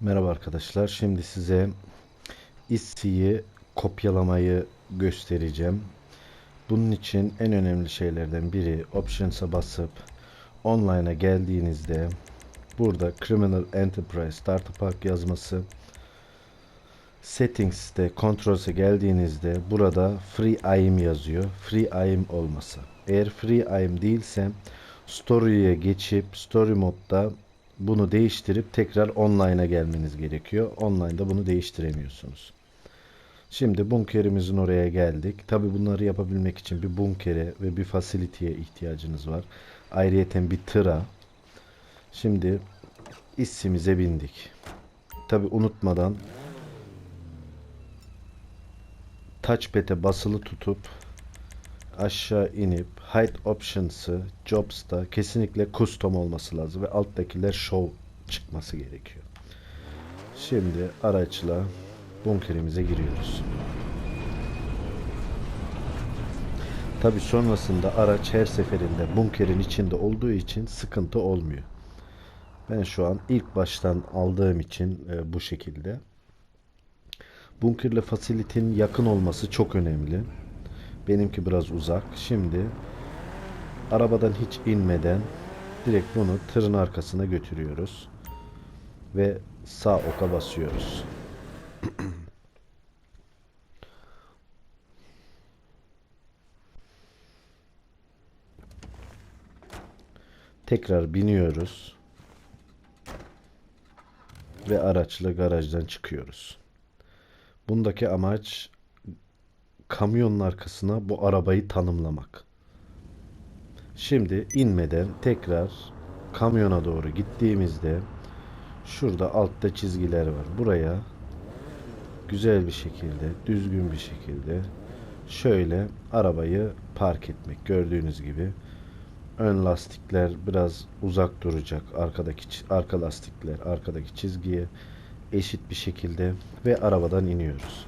Merhaba arkadaşlar. Şimdi size ISSI'yi kopyalamayı göstereceğim. Bunun için en önemli şeylerden biri Options'a basıp Online'a geldiğinizde burada Criminal Enterprise Startup Pack yazması Settings'te Controls'e geldiğinizde burada Free IM yazıyor. Free IM olması. Eğer Free IM değilse Story'ye geçip Story modda bunu değiştirip tekrar online'a gelmeniz gerekiyor. Online'da bunu değiştiremiyorsunuz. Şimdi bunkerimizin oraya geldik. Tabi bunları yapabilmek için bir bunkere ve bir facility'ye ihtiyacınız var. Ayrıyeten bir tıra. Şimdi isimize bindik. Tabi unutmadan touchpad'e basılı tutup aşağı inip hide options'ı jobs'ta kesinlikle custom olması lazım ve alttakiler show çıkması gerekiyor. Şimdi araçla bunkerimize giriyoruz. Tabi sonrasında araç her seferinde bunkerin içinde olduğu için sıkıntı olmuyor. Ben şu an ilk baştan aldığım için e, bu şekilde. Bunkerle facility'nin yakın olması çok önemli. Benimki biraz uzak. Şimdi arabadan hiç inmeden direkt bunu tırın arkasına götürüyoruz. Ve sağ oka basıyoruz. Tekrar biniyoruz. Ve araçla garajdan çıkıyoruz. Bundaki amaç kamyonun arkasına bu arabayı tanımlamak. Şimdi inmeden tekrar kamyona doğru gittiğimizde şurada altta çizgiler var. Buraya güzel bir şekilde, düzgün bir şekilde şöyle arabayı park etmek. Gördüğünüz gibi ön lastikler biraz uzak duracak. Arkadaki arka lastikler arkadaki çizgiye eşit bir şekilde ve arabadan iniyoruz.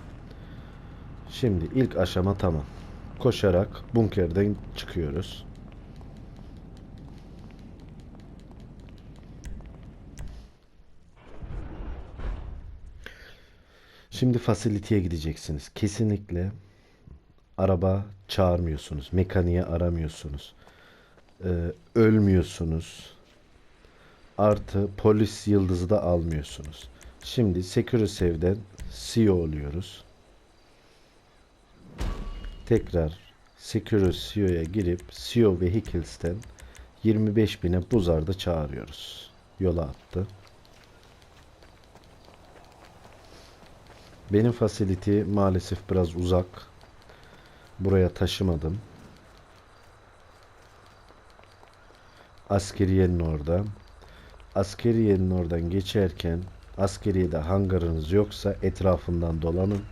Şimdi ilk aşama tamam. Koşarak bunkerden çıkıyoruz. Şimdi facility'ye gideceksiniz. Kesinlikle araba çağırmıyorsunuz. Mekaniğe aramıyorsunuz. Ee, ölmüyorsunuz. Artı polis yıldızı da almıyorsunuz. Şimdi SecuriSave'den CEO oluyoruz. Tekrar Secure CEO'ya girip CEO Vehicles'ten 25 bine buzarda çağırıyoruz. Yola attı. Benim facility maalesef biraz uzak. Buraya taşımadım. Askeriyenin orada. Askeriyenin oradan geçerken askeriyede hangarınız yoksa etrafından dolanın.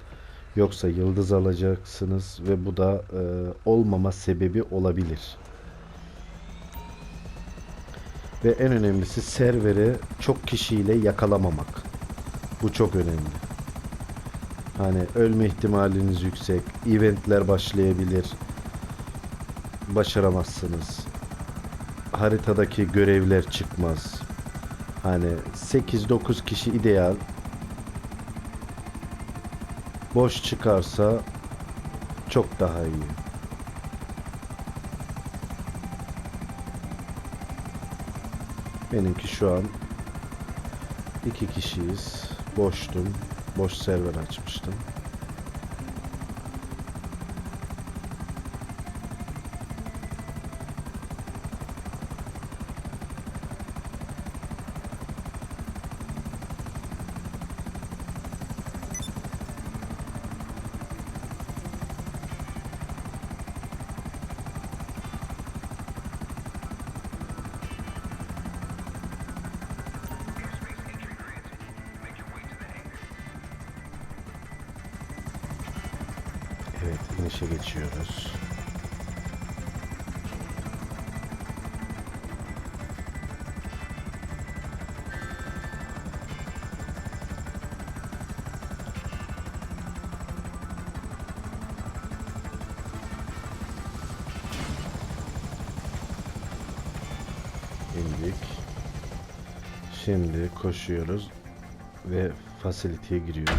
Yoksa yıldız alacaksınız ve bu da e, olmama sebebi olabilir. Ve en önemlisi serveri çok kişiyle yakalamamak. Bu çok önemli. Hani ölme ihtimaliniz yüksek. Eventler başlayabilir. Başaramazsınız. Haritadaki görevler çıkmaz. Hani 8-9 kişi ideal. Boş çıkarsa çok daha iyi. Benimki şu an iki kişiyiz. Boştum. Boş server açmıştım. İnişe geçiyoruz. İndik. Şimdi koşuyoruz. ve facility'ye giriyoruz.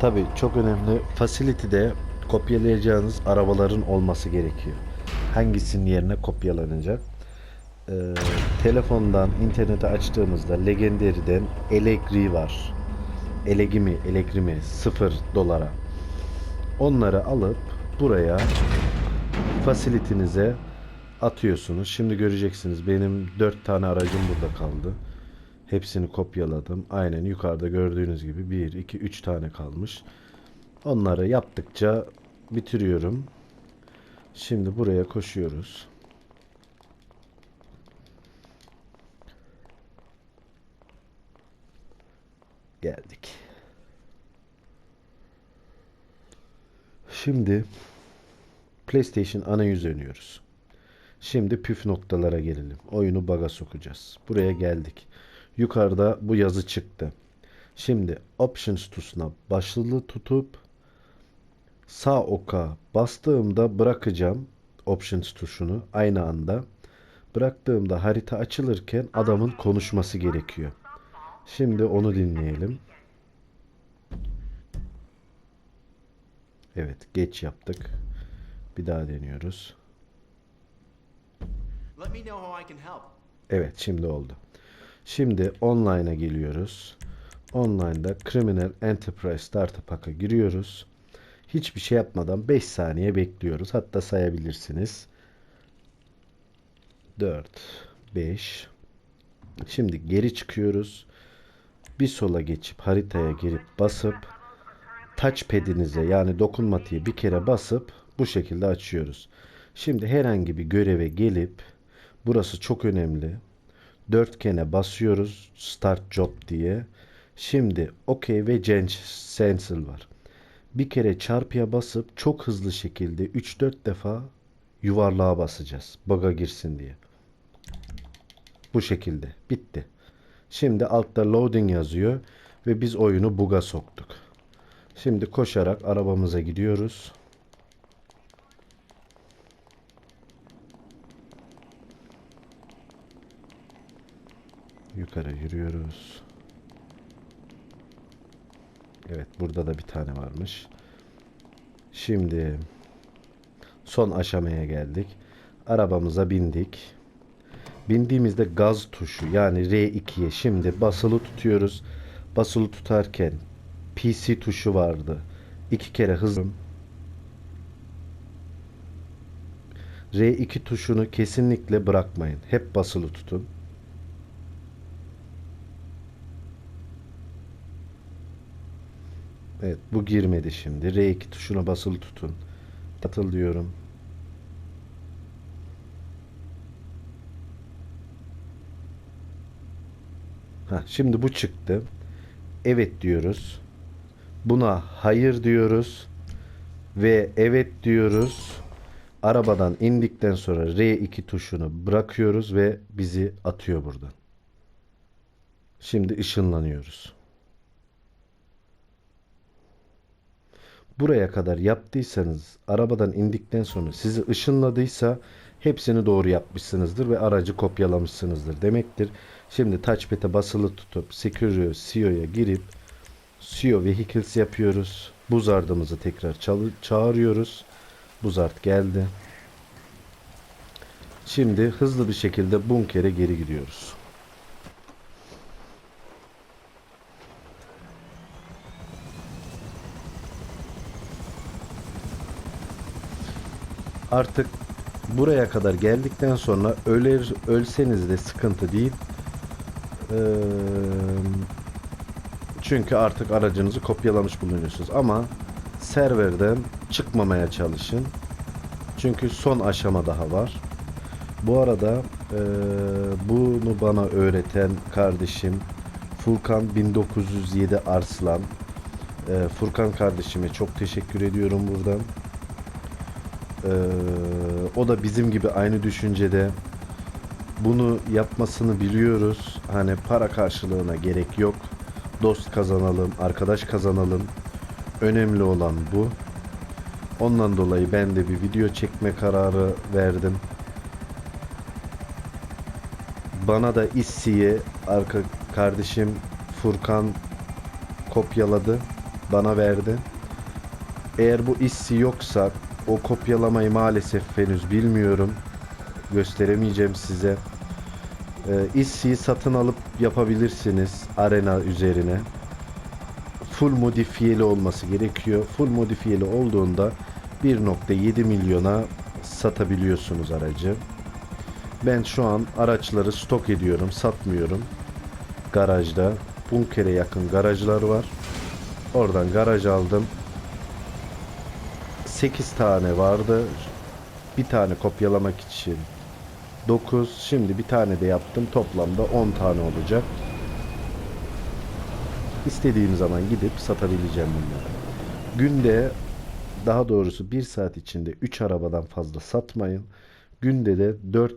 Tabi çok önemli. Facility'de kopyalayacağınız arabaların olması gerekiyor. Hangisinin yerine kopyalanacak? Ee, telefondan internete açtığımızda Legendary'den Allegri var. Elegi mi, Allegri mi 0 dolara. Onları alıp buraya facility'nize atıyorsunuz. Şimdi göreceksiniz benim 4 tane aracım burada kaldı. Hepsini kopyaladım. Aynen yukarıda gördüğünüz gibi 1, 2, 3 tane kalmış. Onları yaptıkça bitiriyorum. Şimdi buraya koşuyoruz. Geldik. Şimdi PlayStation ana yüz dönüyoruz. Şimdi püf noktalara gelelim. Oyunu baga sokacağız. Buraya geldik. Yukarıda bu yazı çıktı. Şimdi Options tuşuna başlığı tutup sağ oka bastığımda bırakacağım Options tuşunu aynı anda. Bıraktığımda harita açılırken adamın konuşması gerekiyor. Şimdi onu dinleyelim. Evet, geç yaptık. Bir daha deniyoruz. Evet, şimdi oldu. Şimdi online'a geliyoruz. Online'da Criminal Enterprise Starter Pack'a giriyoruz. Hiçbir şey yapmadan 5 saniye bekliyoruz. Hatta sayabilirsiniz. 4 5 Şimdi geri çıkıyoruz. Bir sola geçip haritaya girip basıp touchpad'inize yani dokunmatiğe bir kere basıp bu şekilde açıyoruz. Şimdi herhangi bir göreve gelip burası çok önemli. Dörtgene basıyoruz start job diye. Şimdi OK ve change cancel var. Bir kere çarpıya basıp çok hızlı şekilde 3-4 defa yuvarlığa basacağız. Bug'a girsin diye. Bu şekilde. Bitti. Şimdi altta loading yazıyor ve biz oyunu bug'a soktuk. Şimdi koşarak arabamıza gidiyoruz. Yukarı yürüyoruz. Evet burada da bir tane varmış. Şimdi son aşamaya geldik. Arabamıza bindik. Bindiğimizde gaz tuşu yani R2'ye şimdi basılı tutuyoruz. Basılı tutarken PC tuşu vardı. İki kere hızlı. R2 tuşunu kesinlikle bırakmayın. Hep basılı tutun. Evet bu girmedi şimdi. R2 tuşuna basılı tutun. Atıl diyorum. Ha, şimdi bu çıktı. Evet diyoruz. Buna hayır diyoruz. Ve evet diyoruz. Arabadan indikten sonra R2 tuşunu bırakıyoruz ve bizi atıyor buradan. Şimdi ışınlanıyoruz. Buraya kadar yaptıysanız arabadan indikten sonra sizi ışınladıysa hepsini doğru yapmışsınızdır ve aracı kopyalamışsınızdır demektir. Şimdi touchpad'e basılı tutup Secure CEO'ya girip CEO Vehicles yapıyoruz. Buzardımızı tekrar çağırıyoruz. Buzard geldi. Şimdi hızlı bir şekilde bunkere geri gidiyoruz. Artık buraya kadar geldikten sonra öler ölseniz de sıkıntı değil. Eee, çünkü artık aracınızı kopyalamış bulunuyorsunuz ama serverden çıkmamaya çalışın. Çünkü son aşama daha var. Bu arada eee, bunu bana öğreten kardeşim Furkan 1907 Arslan. Eee, Furkan kardeşime çok teşekkür ediyorum buradan. Eee, o da bizim gibi aynı düşüncede. Bunu yapmasını biliyoruz. Hani para karşılığına gerek yok. Dost kazanalım, arkadaş kazanalım. Önemli olan bu. Ondan dolayı ben de bir video çekme kararı verdim. Bana da issiye arka kardeşim Furkan kopyaladı. Bana verdi. Eğer bu issi yoksa o kopyalamayı maalesef henüz bilmiyorum. Gösteremeyeceğim size. Ee, issi'yi satın alıp yapabilirsiniz arena üzerine. Full modifiyeli olması gerekiyor. Full modifiyeli olduğunda 1.7 milyona satabiliyorsunuz aracı. Ben şu an araçları stok ediyorum, satmıyorum. Garajda. Bunkere yakın garajlar var. Oradan garaj aldım. 8 tane vardı. Bir tane kopyalamak için 9. Şimdi bir tane de yaptım. Toplamda 10 tane olacak. İstediğim zaman gidip satabileceğim bunları. Günde daha doğrusu 1 saat içinde 3 arabadan fazla satmayın. Günde de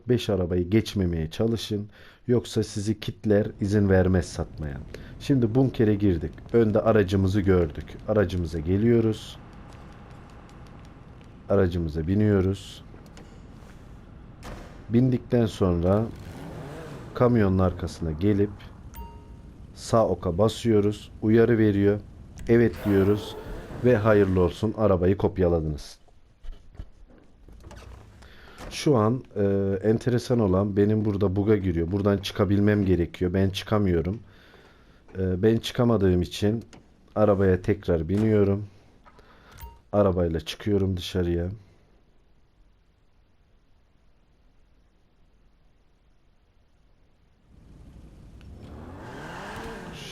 4-5 arabayı geçmemeye çalışın. Yoksa sizi kitler izin vermez satmaya. Şimdi bunkere girdik. Önde aracımızı gördük. Aracımıza geliyoruz. Aracımıza biniyoruz. Bindikten sonra kamyonun arkasına gelip sağ oka basıyoruz. Uyarı veriyor. Evet diyoruz ve hayırlı olsun arabayı kopyaladınız. Şu an e, enteresan olan benim burada buga giriyor. Buradan çıkabilmem gerekiyor. Ben çıkamıyorum. E, ben çıkamadığım için arabaya tekrar biniyorum. Arabayla çıkıyorum dışarıya.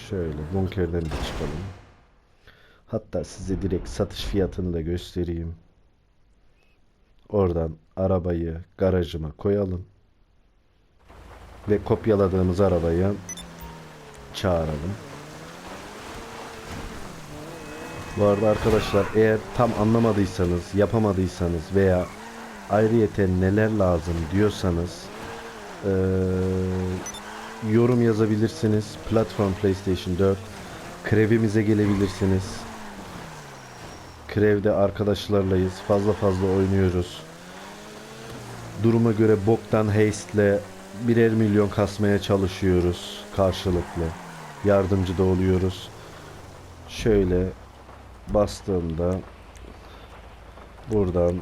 Şöyle bunkerden de çıkalım. Hatta size direkt satış fiyatını da göstereyim. Oradan arabayı garajıma koyalım. Ve kopyaladığımız arabayı çağıralım. Bu arada arkadaşlar eğer tam anlamadıysanız, yapamadıysanız veya ayrıyeten neler lazım diyorsanız eee, yorum yazabilirsiniz. Platform PlayStation 4 Krevimize gelebilirsiniz. Krev'de arkadaşlarlayız. Fazla fazla oynuyoruz. Duruma göre boktan haste'le birer milyon kasmaya çalışıyoruz karşılıklı. Yardımcı da oluyoruz. Şöyle bastığımda buradan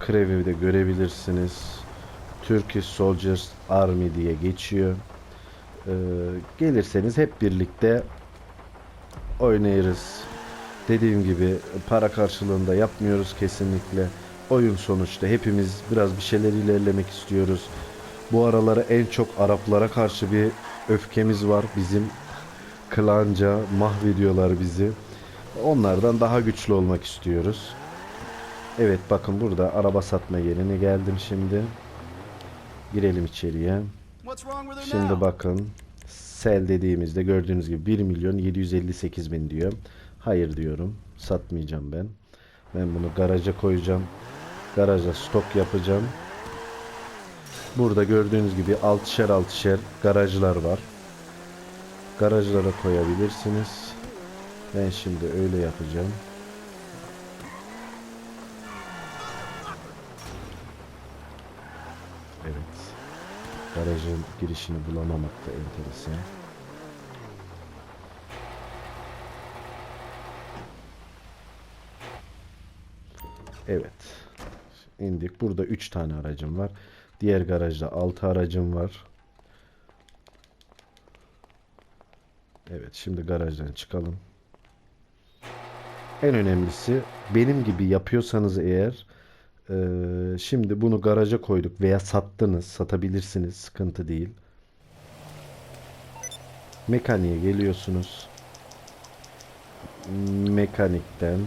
Krev'i de görebilirsiniz. Turkish Soldiers Army diye geçiyor. Ee, gelirseniz hep birlikte oynayırız. Dediğim gibi para karşılığında yapmıyoruz kesinlikle. Oyun sonuçta hepimiz biraz bir şeyler ilerlemek istiyoruz. Bu aralara en çok Araplara karşı bir öfkemiz var bizim. Klanca mahvediyorlar bizi. Onlardan daha güçlü olmak istiyoruz. Evet bakın burada araba satma yerine geldim şimdi. Girelim içeriye. Şimdi bakın sel dediğimizde gördüğünüz gibi 1 milyon 758 bin diyor. Hayır diyorum. Satmayacağım ben. Ben bunu garaja koyacağım. Garaja stok yapacağım. Burada gördüğünüz gibi altışer altışer garajlar var. Garajlara koyabilirsiniz. Ben şimdi öyle yapacağım. Evet. Garajın girişini bulamamak da enteresan. Evet. İndik. Burada 3 tane aracım var. Diğer garajda 6 aracım var. Evet, şimdi garajdan çıkalım. En önemlisi benim gibi yapıyorsanız eğer eee, şimdi bunu garaja koyduk veya sattınız, satabilirsiniz, sıkıntı değil. Mekaniğe geliyorsunuz. Mekanikten?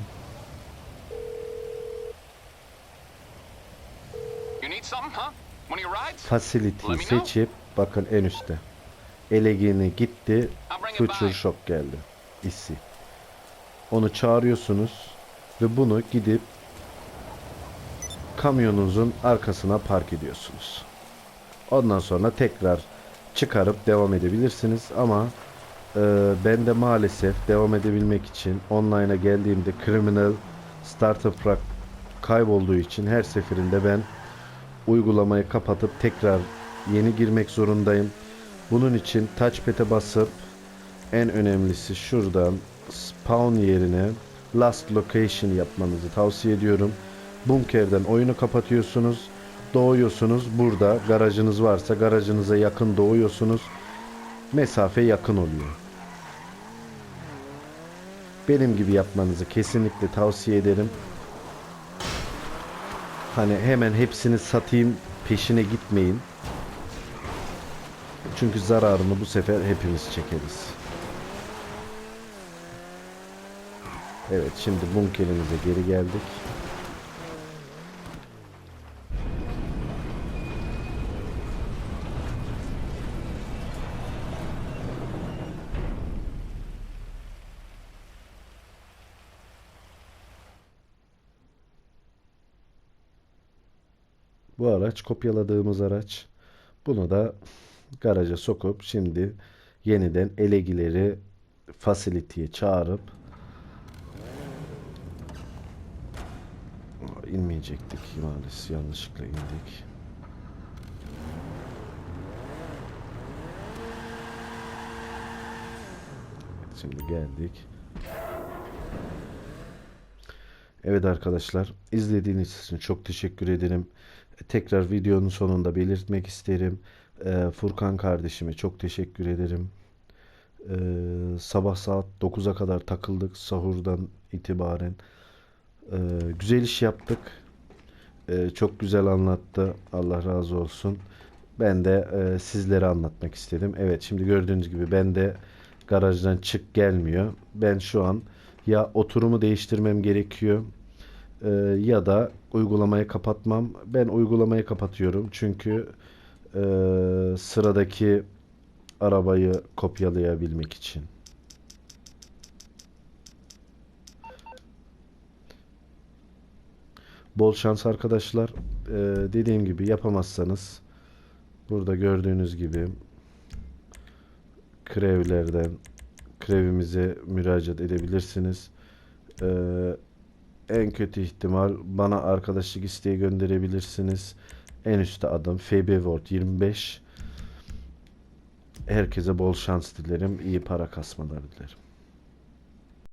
Facility seçip bakın en üstte. Elegini gitti. Future. Shock geldi. İsi. Onu çağırıyorsunuz ve bunu gidip kamyonunuzun arkasına park ediyorsunuz. Ondan sonra tekrar çıkarıp devam edebilirsiniz ama e, ben de maalesef devam edebilmek için online'a geldiğimde Criminal Startup Rock kaybolduğu için her seferinde ben uygulamayı kapatıp tekrar yeni girmek zorundayım. Bunun için touchpad'e basıp en önemlisi şuradan spawn yerine last location yapmanızı tavsiye ediyorum. Bunkerden oyunu kapatıyorsunuz. Doğuyorsunuz. Burada garajınız varsa garajınıza yakın doğuyorsunuz. Mesafe yakın oluyor. Benim gibi yapmanızı kesinlikle tavsiye ederim. Hani hemen hepsini satayım peşine gitmeyin. Çünkü zararını bu sefer hepimiz çekeriz. Evet şimdi bunkerimize geri geldik. Bu araç kopyaladığımız araç. Bunu da garaja sokup şimdi yeniden elegileri facility'ye çağırıp inmeyecektik maalesef yanlışlıkla indik. Evet, Şimdi geldik. Evet arkadaşlar izlediğiniz için çok teşekkür ederim. Tekrar videonun sonunda belirtmek isterim. Ee, Furkan kardeşime çok teşekkür ederim. Ee, sabah saat 9'a kadar takıldık sahurdan itibaren. Ee, güzel iş yaptık. Ee, çok güzel anlattı. Allah razı olsun. Ben de e, sizlere anlatmak istedim. Evet şimdi gördüğünüz gibi ben de garajdan çık gelmiyor. Ben şu an ya oturumu değiştirmem gerekiyor e, ya da uygulamayı kapatmam. Ben uygulamayı kapatıyorum çünkü e, sıradaki arabayı kopyalayabilmek için. Bol şans arkadaşlar. Ee, dediğim gibi yapamazsanız burada gördüğünüz gibi krevlerden krevimize müracaat edebilirsiniz. Ee, en kötü ihtimal bana arkadaşlık isteği gönderebilirsiniz. En üstte adım FB World 25. Herkese bol şans dilerim. İyi para kasmalar dilerim.